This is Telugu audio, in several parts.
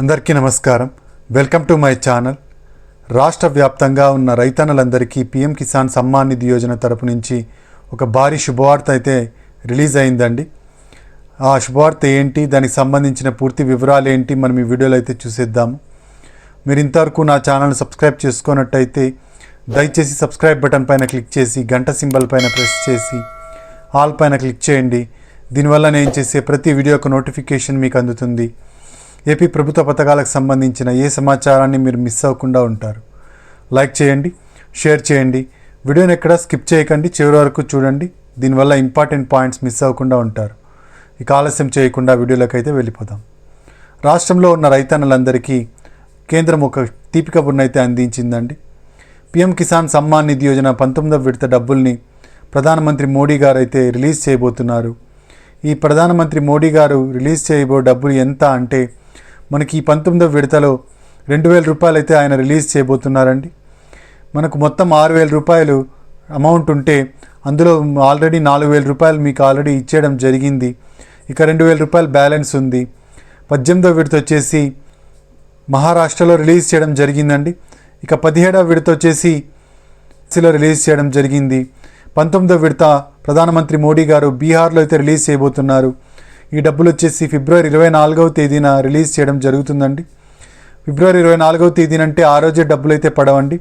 అందరికీ నమస్కారం. Welcome to my channel. రాష్ట్ర వ్యాప్తంగా ఉన్న రైతన్నలందరికీ పీఎం కిసాన్ సమ్మాన్ నిధి యోజన తరపు నుంచి ఒక భారీ శుభవార్త అయితే రిలీజ్ అయిందండి. ఆ శుభవార్త ఏంటి? దానికి సంబంధించిన పూర్తి వివరాలు ఏంటి? మనం ఈ వీడియోలో అయితే చూసేద్దాము. మీరు ఇంతవరకు నా ఛానల్ సబ్స్క్రైబ్ చేసుకున్నట్టయితే దయచేసి సబ్స్క్రైబ్ బటన్ పైన క్లిక్ చేసి గంట సింబల్ పైన ప్రెస్ చేసి ఆల్ పైన క్లిక్ చేయండి. దీనివల్ల నేను చేసే ప్రతి వీడియోకు నోటిఫికేషన్ మీకు అందుతుంది. ఏపీ ప్రభుత్వ పథకాలకు సంబంధించిన ఏ సమాచారాన్ని మీరు మిస్ అవ్వకుండా ఉంటారు? లైక్ చేయండి షేర్ చేయండి. వీడియోని ఎక్కడ స్కిప్ చేయకండి చివరి వరకు చూడండి. దీనివల్ల ఇంపార్టెంట్ పాయింట్స్ మిస్ అవ్వకుండా ఉంటారు. ఇక ఆలస్యం చేయకుండా వీడియోలోకి అయితే వెళ్ళిపోదాం. రాష్ట్రంలో ఉన్న రైతన్నలందరికీ కేంద్రం ఒక తీపి కబుర్ని అయితే అందించిందండి. పీఎం కిసాన్ సమ్మాన్ నిధి యోజన పంతొమ్మిదవ విడత డబ్బుల్ని ప్రధానమంత్రి మోడీ గారు అయితే రిలీజ్ చేయబోతున్నారు. ఈ ప్రధానమంత్రి మోడీ గారు రిలీజ్ చేయబో డబ్బులు ఎంత అంటే మనకి ఈ పంతొమ్మిదవ విడతలో రెండు వేల రూపాయలు అయితే ఆయన రిలీజ్ చేయబోతున్నారండి. మనకు మొత్తం ఆరు వేల రూపాయలు అమౌంట్ ఉంటే అందులో ఆల్రెడీ నాలుగు వేల రూపాయలు మీకు ఆల్రెడీ ఇచ్చేయడం జరిగింది. ఇక రెండు వేల రూపాయలు బ్యాలెన్స్ ఉంది. పద్దెనిమిదవ విడత వచ్చేసి మహారాష్ట్రలో రిలీజ్ చేయడం జరిగిందండి. ఇక పదిహేడవ విడత వచ్చేసి సిలో రిలీజ్ చేయడం జరిగింది. పంతొమ్మిదవ విడత ప్రధానమంత్రి మోడీ గారు బీహార్లో అయితే రిలీజ్ చేయబోతున్నారు. ఈ డబ్బులు వచ్చేసి ఫిబ్రవరి ఇరవై నాలుగవ తేదీన రిలీజ్ చేయడం జరుగుతుందండి. ఫిబ్రవరి ఇరవై నాలుగవ తేదీన అంటే ఆ రోజే డబ్బులు అయితే పడవండి.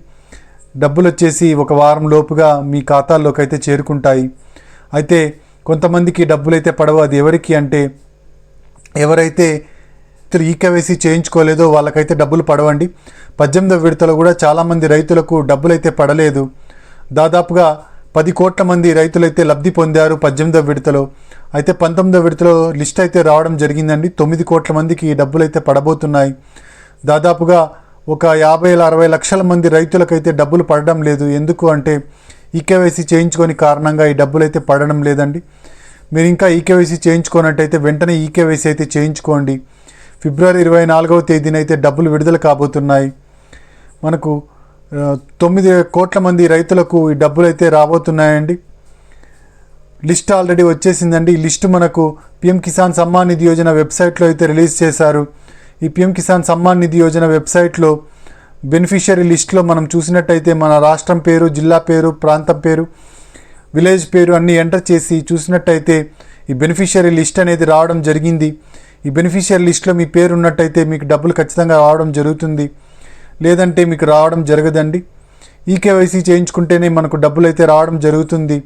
డబ్బులు వచ్చేసి ఒక వారం లోపుగా మీ ఖాతాల్లోకి అయితే చేరుకుంటాయి. అయితే కొంతమందికి డబ్బులు అయితే పడవు. అది ఎవరికి అంటే ఎవరైతే ఈకేవైసీ చేయించుకోలేదో వాళ్ళకైతే డబ్బులు పడవండి. పద్దెనిమిదవ విడతలో కూడా చాలామంది రైతులకు డబ్బులు అయితే పడలేదు. దాదాపుగా పది కోట్ల మంది రైతులైతే లబ్ధి పొందారు పద్దెనిమిదవ విడతలో. అయితే పంతొమ్మిదవ విడతలో లిస్ట్ అయితే రావడం జరిగిందండి. తొమ్మిది కోట్ల మందికి ఈ డబ్బులు అయితే పడబోతున్నాయి. దాదాపుగా ఒక యాభై అరవై లక్షల మంది రైతులకైతే డబ్బులు పడడం లేదు. ఎందుకు అంటే ఈకేవైసీ చేయించుకొని కారణంగా ఈ డబ్బులు అయితే పడడం లేదండి. మీరు ఇంకా ఈకేవైసీ చేయించుకోనట్టయితే వెంటనే ఈకేవైసీ అయితే చేయించుకోండి. ఫిబ్రవరి ఇరవై నాలుగవ తేదీన అయితే డబ్బులు విడుదల కాబోతున్నాయి. మనకు తొమ్మిది కోట్ల మంది రైతులకు ఈ డబ్బులు అయితే రాబోతున్నాయండి. లిస్ట్ ఆల్రెడీ వచ్చేసిందండి. ఈ లిస్ట్ మనకు పిఎం కిసాన్ సమ్మాన్ నిధి యోజన వెబ్సైట్లో అయితే రిలీజ్ చేశారు. ఈ పిఎం కిసాన్ సమ్మాన్ నిధి యోజన వెబ్సైట్లో బెనిఫిషియరీ లిస్ట్లో మనం చూసినట్టయితే మన రాష్ట్రం పేరు జిల్లా పేరు ప్రాంతం పేరు విలేజ్ పేరు అన్నీ ఎంటర్ చేసి చూసినట్టయితే ఈ బెనిఫిషియరీ లిస్ట్ అనేది రావడం జరిగింది. ఈ బెనిఫిషియరీ లిస్ట్లో మీ పేరు ఉన్నట్టయితే మీకు డబ్బులు ఖచ్చితంగా రావడం జరుగుతుంది. లేదంటే మీకు రావడం జరగదండి. ఈకేవైసీ చేయించుకుంటేనే మనకు డబ్బులు అయితే రావడం జరుగుతుంది.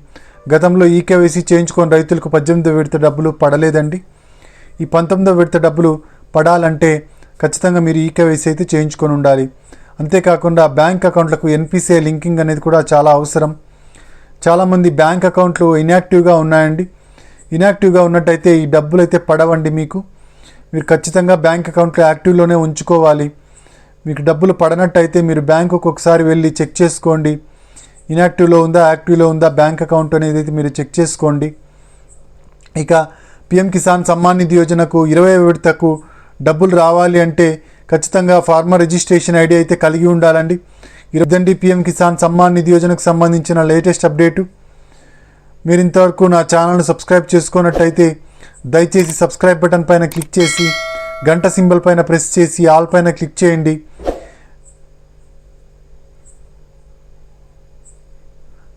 గతంలో ఈకేవైసీ చేయించుకొని రైతులకు పద్దెనిమిదో విడత డబ్బులు పడలేదండి. ఈ పంతొమ్మిదో విడత డబ్బులు పడాలంటే ఖచ్చితంగా మీరు ఈకేవైసీ అయితే చేయించుకొని ఉండాలి. అంతేకాకుండా బ్యాంక్ అకౌంట్లకు ఎన్పిసిఐ లింకింగ్ అనేది కూడా చాలా అవసరం. చాలామంది బ్యాంక్ అకౌంట్లు ఇన్యాక్టివ్గా ఉన్నాయండి. ఇన్యాక్టివ్గా ఉన్నట్టయితే ఈ డబ్బులు అయితే పడవండి మీకు. మీరు ఖచ్చితంగా బ్యాంక్ అకౌంట్లో యాక్టివ్లోనే ఉంచుకోవాలి. మీకు డబ్బులు పడనట్టయితే మీరు బ్యాంకుకు ఒకసారి వెళ్ళి చెక్ చేసుకోండి. ఇన్యాక్టివ్లో ఉందా యాక్టివ్లో ఉందా బ్యాంక్ అకౌంట్ అనేది అయితే మీరు చెక్ చేసుకోండి. ఇక పిఎం కిసాన్ సమ్మాన్ నిధి యోజనకు ఇరవై విడతకు డబ్బులు రావాలి అంటే ఖచ్చితంగా ఫార్మర్ రిజిస్ట్రేషన్ ఐడి అయితే కలిగి ఉండాలండి. ఇరవై పిఎం కిసాన్ సమ్మాన్ నిధి యోజనకు సంబంధించిన లేటెస్ట్ అప్డేటు మీరు ఇంతవరకు నా ఛానల్ను సబ్స్క్రైబ్ చేసుకున్నట్టయితే దయచేసి సబ్స్క్రైబ్ బటన్ పైన క్లిక్ చేసి గంట సింబల్ పైన ప్రెస్ చేసి ఆల్ పైన క్లిక్ చేయండి.